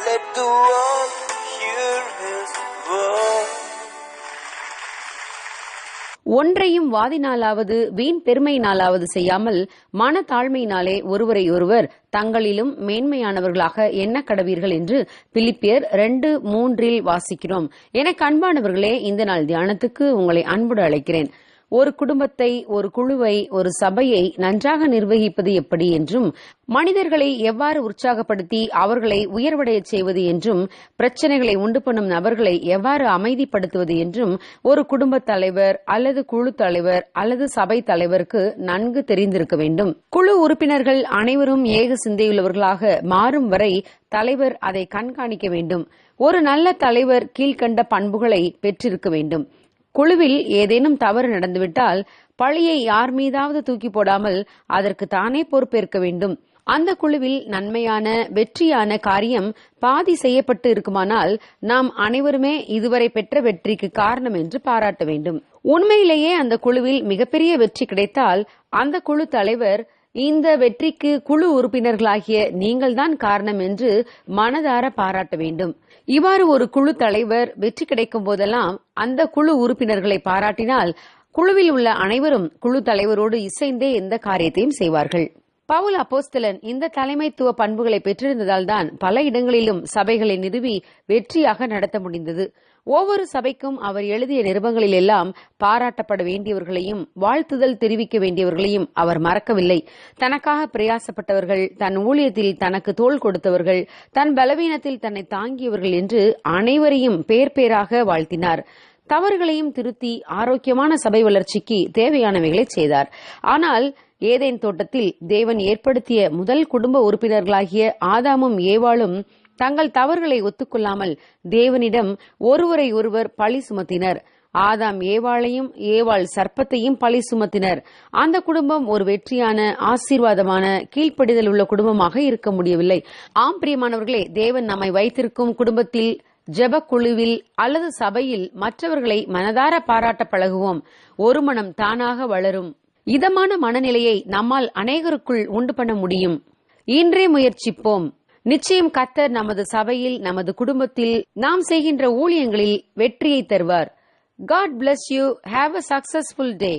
Let the world hear his voice. ஒன்றையும் வாதினாலாவது வீண் பெருமையினாலாவது செய்யாமல் மன தாழ்மையினாலே ஒருவரை ஒருவர் தங்களிலும் மேன்மையானவர்களாக என்ன கடவீர்கள் என்று பிலிப்பியர் ரெண்டு மூன்றில் வாசிக்கிறோம் என கண்பானவர்களே இந்த நாள் தியானத்துக்கு உங்களை அன்புடன் அழைக்கிறேன் ஒரு குடும்பத்தை ஒரு குழுவை ஒரு சபையை நன்றாக நிர்வகிப்பது எப்படி என்றும் மனிதர்களை எவ்வாறு உற்சாகப்படுத்தி அவர்களை உயர்வடையச் செய்வது என்றும் பிரச்சனைகளை உண்டு பண்ணும் நபர்களை எவ்வாறு அமைதிப்படுத்துவது என்றும் ஒரு குடும்ப தலைவர் அல்லது குழு தலைவர் அல்லது சபை தலைவருக்கு நன்கு தெரிந்திருக்க வேண்டும். குழு உறுப்பினர்கள் அனைவரும் ஏக சிந்தையுள்ளவர்களாக மாறும் வரை தலைவர் அதை கண்காணிக்க வேண்டும். ஒரு நல்ல தலைவர் கீழ்கண்ட பண்புகளை பெற்றிருக்க வேண்டும். குழுவில் ஏதேனும் தவறு நடந்துவிட்டால் பழியை யார் மீதாவது தூக்கி போடாமல் அதற்கு தானே பொறுப்பேற்க வேண்டும். அந்த குழுவில் நன்மையான வெற்றியான காரியம் பாதி செய்யப்பட்டு இருக்குமானால் நாம் அனைவருமே இதுவரை பெற்ற வெற்றிக்கு காரணம் என்று பாராட்ட வேண்டும். உண்மையிலேயே அந்த குழுவில் மிகப்பெரிய வெற்றி கிடைத்தால் அந்த குழு தலைவர் இந்த வெற்றிக்கு குழு உறுப்பினர்களாகிய நீங்கள்தான் காரணம் என்று மனதார பாராட்ட வேண்டும். இவ்வாறு ஒரு குழு தலைவர் வெற்றி கிடைக்கும் போதெல்லாம் அந்த குழு உறுப்பினர்களை பாராட்டினால் குழுவில் உள்ள அனைவரும் குழு தலைவரோடு இசைந்தே எந்த காரியத்தையும் செய்வார்கள். பவுல் அப்போஸ்தலன் இந்த தலைமைத்துவ பண்புகளை பெற்றிருந்ததால் தான் பல இடங்களிலும் சபைகளை நிறுவி வெற்றியாக நடத்த முடிந்தது. ஒவ்வொரு சபைக்கும் அவர் எழுதிய நிருபங்களில் எல்லாம் பாராட்டப்பட வேண்டியவர்களையும் வாழ்த்துதல் தெரிவிக்க வேண்டியவர்களையும் அவர் மறக்கவில்லை. தனக்காக பிரயாசப்பட்டவர்கள் தன் ஊழியத்தில் தனக்கு தோள் கொடுத்தவர்கள் தன் பலவீனத்தில் தன்னை தாங்கியவர்கள் என்று அனைவரையும் பேர் பேராக வாழ்த்தினார். தவறுகளையும் திருத்தி ஆரோக்கியமான சபை வளர்ச்சிக்கு தேவையானவைகளை செய்தார். ஆனால் ஏதேன் தோட்டத்தில் தேவன் ஏற்படுத்திய முதல் குடும்ப உறுப்பினர்களாகிய ஆதாமும் ஏவாளும் தங்கள் தவறுகளை ஒத்துக்கொள்ளாமல் தேவனிடம் ஒருவரை ஒருவர் பழி சுமத்தினர். ஆதாம் ஏவாளையும் ஏவாள் சர்ப்பத்தையும் பழி சுமத்தினர். அந்த குடும்பம் ஒரு வெற்றியான ஆசீர்வாதமான கீழ்ப்படிதல் உள்ள குடும்பமாக இருக்க முடியவில்லை. ஆம் பிரியமானவர்களே தேவன் நம்மை வைத்திருக்கும் குடும்பத்தில் ஜெப குழுவில் அல்லது சபையில் மற்றவர்களை மனதார பாராட்ட பழகுவோம். ஒரு மனம் தானாக வளரும். இதமான மனநிலையை நம்மால் அநேகருக்குள் உண்டு பண்ண முடியும். இன்றே முயற்சிப்போம். நிச்சயம் கத்தர் நமது சபையில் நமது குடும்பத்தில் நாம் செய்கின்ற ஊழியங்களில் வெற்றியை தருவார். God bless you have a successful day